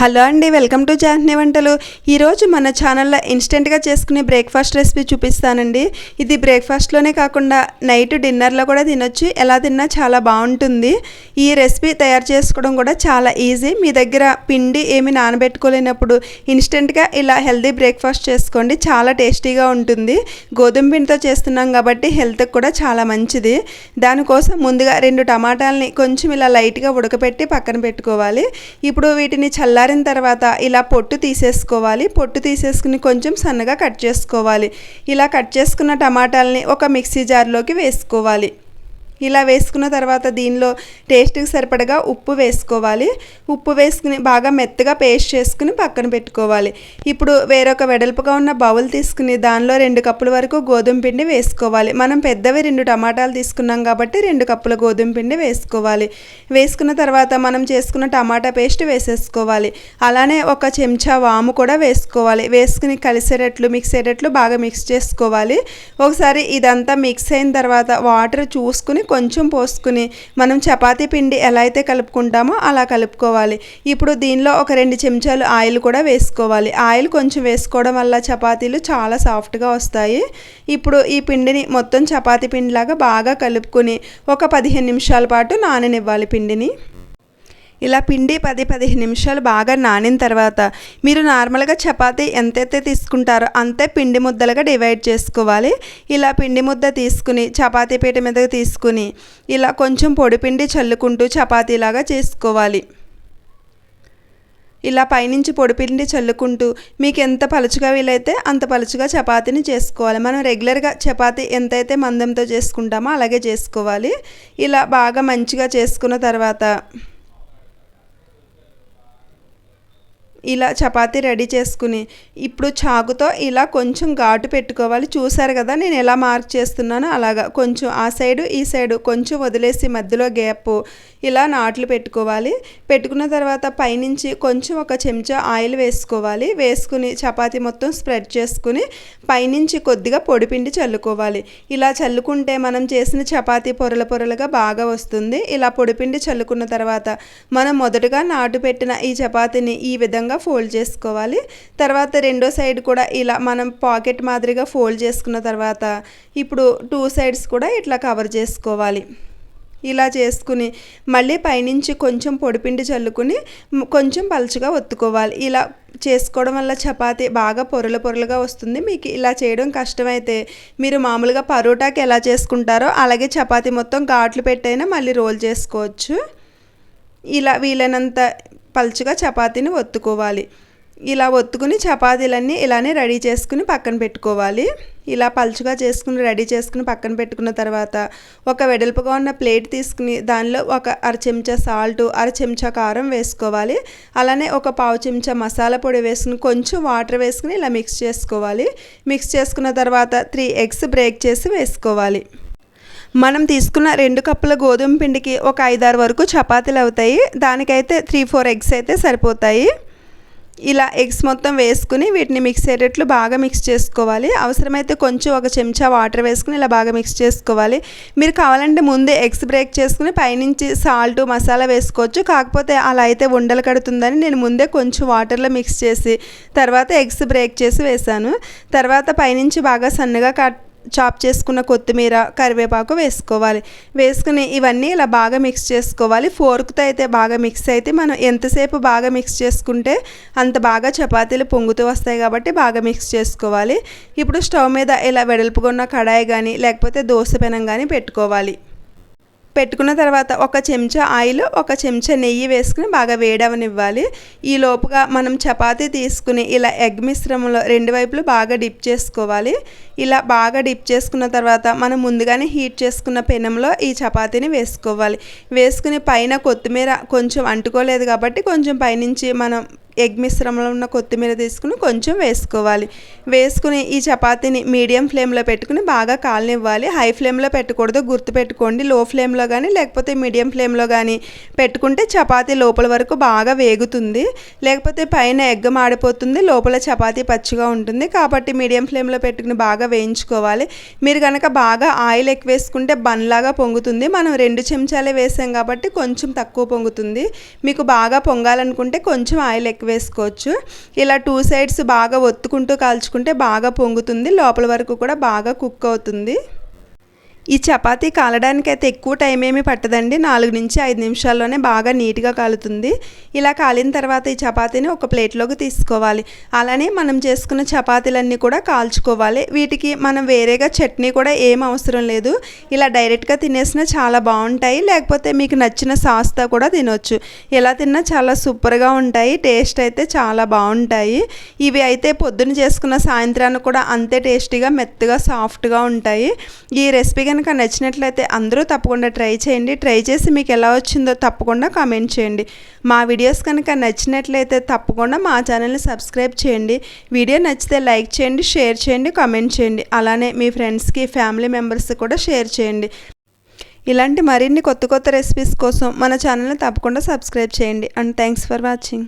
Hello అండి welcome to జాహ్నీ వంటలు. ఈరోజు మన ఛానల్లో ఇన్స్టెంట్గా చేసుకునే బ్రేక్ఫాస్ట్ రెసిపీ చూపిస్తానండి. ఇది బ్రేక్ఫాస్ట్లోనే కాకుండా నైట్ డిన్నర్లో కూడా తినొచ్చు. ఎలా తిన్నా చాలా బాగుంటుంది. ఈ రెసిపీ తయారు చేసుకోవడం కూడా చాలా ఈజీ. మీ దగ్గర పిండి ఏమి నానబెట్టుకోలేనప్పుడు ఇన్స్టెంట్గా ఇలా హెల్తీ బ్రేక్ఫాస్ట్ చేసుకోండి. చాలా టేస్టీగా ఉంటుంది. గోధుమ పిండితో చేస్తున్నాం కాబట్టి హెల్త్కి కూడా చాలా మంచిది. దానికోసం ముందుగా రెండు టమాటాలని కొంచెం ఇలా లైట్గా ఉడకపెట్టి పక్కన పెట్టుకోవాలి. ఇప్పుడు వీటిని చల్లారిన తర్వాత ఇలా పొట్టు తీసేసుకోవాలి. పొట్టు తీసేసుకుని కొంచెం సన్నగా కట్ చేసుకోవాలి. ఇలా కట్ చేసుకున్న టమాటాలని ఒక మిక్సీ జార్లోకి వేసుకోవాలి. ఇలా వేసుకున్న తర్వాత దీనిలో టేస్ట్కి సరిపడగా ఉప్పు వేసుకోవాలి. ఉప్పు వేసుకుని బాగా మెత్తగా పేస్ట్ చేసుకుని పక్కన పెట్టుకోవాలి. ఇప్పుడు వేరొక వెడల్పుగా ఉన్న బౌల్ తీసుకుని దానిలో రెండు కప్పుల వరకు గోధుమ పిండి వేసుకోవాలి. మనం పెద్దవి రెండు టమాటాలు తీసుకున్నాం కాబట్టి రెండు కప్పుల గోధుమ పిండి వేసుకోవాలి. వేసుకున్న తర్వాత మనం చేసుకున్న టమాటా పేస్ట్ వేసేసుకోవాలి. అలానే ఒక చెంచా వాము కూడా వేసుకోవాలి. వేసుకుని కలిసేటట్లు మిక్స్ అయ్యేటట్లు బాగా మిక్స్ చేసుకోవాలి. ఒకసారి ఇదంతా మిక్స్ అయిన తర్వాత వాటర్ చూసుకుని కొంచెం పోసుకుని మనం చపాతీ పిండి ఎలా అయితే కలుపుకుంటామో అలా కలుపుకోవాలి. ఇప్పుడు దీనిలో ఒక రెండు చెంచాలు ఆయిల్ కూడా వేసుకోవాలి. ఆయిల్ కొంచెం వేసుకోవడం వల్ల చపాతీలు చాలా సాఫ్ట్గా వస్తాయి. ఇప్పుడు ఈ పిండిని మొత్తం చపాతీ పిండిలాగా బాగా కలుపుకొని ఒక పదిహేను నిమిషాల పాటు నాననివ్వాలి పిండిని. ఇలా పిండి పది పదిహేను నిమిషాలు బాగా నానిన తర్వాత మీరు నార్మల్గా చపాతీ ఎంతైతే తీసుకుంటారో అంతే పిండి ముద్దలుగా డివైడ్ చేసుకోవాలి. ఇలా పిండి ముద్ద తీసుకుని చపాతీ పీట మీదకి తీసుకుని ఇలా కొంచెం పొడి పిండి చల్లుకుంటూ చపాతీలాగా చేసుకోవాలి. ఇలా పైనుంచి పొడిపిండి చల్లుకుంటూ మీకు ఎంత పలుచుగా వీలైతే అంత పలుచుగా చపాతీని చేసుకోవాలి. మనం రెగ్యులర్గా చపాతీ ఎంతైతే మందంతో చేసుకుంటామో అలాగే చేసుకోవాలి. ఇలా బాగా మంచిగా చేసుకున్న తర్వాత ఇలా చపాతీ రెడీ చేసుకుని ఇప్పుడు చాకుతో ఇలా కొంచెం ఘాటు పెట్టుకోవాలి. చూసారు కదా నేను ఎలా మార్క్ చేస్తున్నానో? అలాగా. కొంచెం ఆ సైడు ఈ సైడు కొంచెం వదిలేసి మధ్యలో గ్యాప్ ఇలా నాట్లు పెట్టుకోవాలి. పెట్టుకున్న తర్వాత పైనుంచి కొంచెం ఒక చెంచా ఆయిల్ వేసుకోవాలి. వేసుకుని చపాతీ మొత్తం స్ప్రెడ్ చేసుకుని పైనుంచి కొద్దిగా పొడిపిండి చల్లుకోవాలి. ఇలా చల్లుకుంటే మనం చేసిన చపాతీ పొరల పొరలుగా బాగా వస్తుంది. ఇలా పొడిపిండి చల్లుకున్న తర్వాత మనం మొదటగా నాటు పెట్టిన ఈ చపాతీని ఈ విధంగా ఫోల్డ్ చేసుకోవాలి. తర్వాత రెండో సైడ్ కూడా ఇలా మనం పాకెట్ మాదిరిగా ఫోల్డ్ చేసుకున్న తర్వాత ఇప్పుడు టూ సైడ్స్ కూడా ఇట్లా కవర్ చేసుకోవాలి. ఇలా చేసుకుని మళ్ళీ పైనుంచి కొంచెం పొడిపిండి చల్లుకుని కొంచెం పలుచగా ఒత్తుకోవాలి. ఇలా చేసుకోవడం వల్ల చపాతీ బాగా పొరలు పొరలుగా వస్తుంది. మీకు ఇలా చేయడం కష్టమైతే మీరు మామూలుగా పరోటాకి ఎలా చేసుకుంటారో అలాగే చపాతీ మొత్తం ఘాట్లు పెట్టైనా మళ్ళీ రోల్ చేసుకోవచ్చు. ఇలా వీలైనంత పలుచుగా చపాతీని ఒత్తుకోవాలి. ఇలా ఒత్తుకుని చపాతీలన్నీ ఇలానే రెడీ చేసుకుని పక్కన పెట్టుకోవాలి. ఇలా పలుచుగా చేసుకుని రెడీ చేసుకుని పక్కన పెట్టుకున్న తర్వాత ఒక వెడల్పుగా ఉన్న ప్లేట్ తీసుకుని దానిలో ఒక అర చెంచా సాల్ట్ అర చెంచా కారం వేసుకోవాలి. అలానే ఒక పావు చెంచా మసాలా పొడి వేసుకుని కొంచెం వాటర్ వేసుకుని ఇలా మిక్స్ చేసుకోవాలి. మిక్స్ చేసుకున్న తర్వాత త్రీ ఎగ్స్ బ్రేక్ చేసి వేసుకోవాలి. మనం తీసుకున్న రెండు కప్పుల గోధుమ పిండికి ఒక ఐదారు వరకు చపాతీలు అవుతాయి. దానికైతే త్రీ ఫోర్ ఎగ్స్ అయితే సరిపోతాయి. ఇలా ఎగ్స్ మొత్తం వేసుకుని వీటిని మిక్స్ అయ్యేటట్లు బాగా మిక్స్ చేసుకోవాలి. అవసరమైతే కొంచెం ఒక చెంచా వాటర్ వేసుకుని ఇలా బాగా మిక్స్ చేసుకోవాలి. మీరు కావాలంటే ముందే ఎగ్స్ బ్రేక్ చేసుకుని పైనుంచి సాల్ట్ మసాలా వేసుకోవచ్చు. కాకపోతే అలా అయితే ఉండలు కడుతుందని నేను ముందే కొంచెం వాటర్లో మిక్స్ చేసి తర్వాత ఎగ్స్ బ్రేక్ చేసి వేసాను తర్వాత పైనుంచి బాగా సన్నగా కట్ చాప్ చేసుకున్న కొత్తిమీర కరివేపాకు వేసుకోవాలి. వేసుకుని ఇవన్నీ ఇలా బాగా మిక్స్ చేసుకోవాలి. ఫోర్క్తో అయితే బాగా మిక్స్ అయితే మనం ఎంతసేపు బాగా మిక్స్ చేసుకుంటే అంత బాగా చపాతీలు పొంగుతూ వస్తాయి కాబట్టి బాగా మిక్స్ చేసుకోవాలి. ఇప్పుడు స్టవ్ మీద ఇలా వెడల్పుగా ఉన్న కడాయి కానీ లేకపోతే దోశ పెనం కానీ పెట్టుకోవాలి. పెట్టుకున్న తర్వాత ఒక చెంచా ఆయిల్ ఒక చెంచా నెయ్యి వేసుకుని బాగా వేడవనివ్వాలి. ఈ లోపుగా మనం చపాతీ తీసుకుని ఇలా ఎగ్ మిశ్రమంలో రెండు వైపులు బాగా డిప్ చేసుకోవాలి. ఇలా బాగా డిప్ చేసుకున్న తర్వాత మనం ముందుగానే హీట్ చేసుకున్న పెనంలో ఈ చపాతీని వేసుకోవాలి. వేసుకుని పైన కొత్తిమీర కొంచెం అంటుకోలేదు కాబట్టి కొంచెం పైనుంచి మనం ఎగ్ మిశ్రమంలో ఉన్న కొత్తిమీర తీసుకుని కొంచెం వేసుకోవాలి. వేసుకుని ఈ చపాతీని మీడియం ఫ్లేమ్లో పెట్టుకుని బాగా కాలనివ్వాలి. హై ఫ్లేమ్లో పెట్టకూడదు గుర్తుపెట్టుకోండి. లో ఫ్లేమ్లో కానీ లేకపోతే మీడియం ఫ్లేమ్లో కానీ పెట్టుకుంటే చపాతీ లోపల వరకు బాగా వేగుతుంది. లేకపోతే పైన ఎగ్ మాడిపోతుంది లోపల చపాతీ పచ్చిగా ఉంటుంది. కాబట్టి మీడియం ఫ్లేమ్లో పెట్టుకుని బాగా వేయించుకోవాలి. మీరు కనుక బాగా ఆయిల్ ఎక్కువ వేసుకుంటే బన్లాగా పొంగుతుంది. మనం రెండు చెంచాలే వేసాం కాబట్టి కొంచెం తక్కువ పొంగుతుంది. మీకు బాగా పొంగాలనుకుంటే కొంచెం ఆయిల్ ఎక్కువ వేసుకోవచ్చు. ఇలా టూ సైడ్స్ బాగా ఒత్తుకుంటూ కాల్చుకుంటే బాగా పొంగుతుంది. లోపల వరకు కూడా బాగా కుక్ అవుతుంది. ఈ చపాతీ కాలడానికి అయితే ఎక్కువ టైం ఏమీ పట్టదండి. నాలుగు నుంచి ఐదు నిమిషాల్లోనే బాగా నీట్గా కాలుతుంది. ఇలా కాలిన తర్వాత ఈ చపాతీని ఒక ప్లేట్లోకి తీసుకోవాలి. అలానే మనం చేసుకున్న చపాతీలన్నీ కూడా కాల్చుకోవాలి. వీటికి మనం వేరేగా చట్నీ కూడా ఏం అవసరం లేదు. ఇలా డైరెక్ట్గా తినేసినా చాలా బాగుంటాయి. లేకపోతే మీకు నచ్చిన సాస్తో కూడా తినొచ్చు. ఎలా తిన్నా చాలా సూపర్గా ఉంటాయి. టేస్ట్ అయితే చాలా బాగుంటాయి. ఇవి అయితే పొద్దున చేసుకున్న సాయంత్రానికి కూడా అంతే టేస్టీగా మెత్తగా సాఫ్ట్గా ఉంటాయి. ఈ రెసిపీ కనుక నచ్చినట్లయితే అందరూ తప్పకుండా ట్రై చేయండి. ట్రై చేసి మీకు ఎలా వచ్చిందో తప్పకుండా కామెంట్ చేయండి. మా వీడియోస్ కనుక నచ్చినట్లయితే తప్పకుండా మా ఛానల్ని సబ్స్క్రైబ్ చేయండి. వీడియో నచ్చితే లైక్ చేయండి షేర్ చేయండి కామెంట్ చేయండి. అలానే మీ ఫ్రెండ్స్కి ఫ్యామిలీ మెంబర్స్ కూడా షేర్ చేయండి. ఇలాంటి మరిన్ని కొత్త కొత్త రెసిపీస్ కోసం మన ఛానల్ని తప్పకుండా సబ్స్క్రైబ్ చేయండి. And thanks for watching.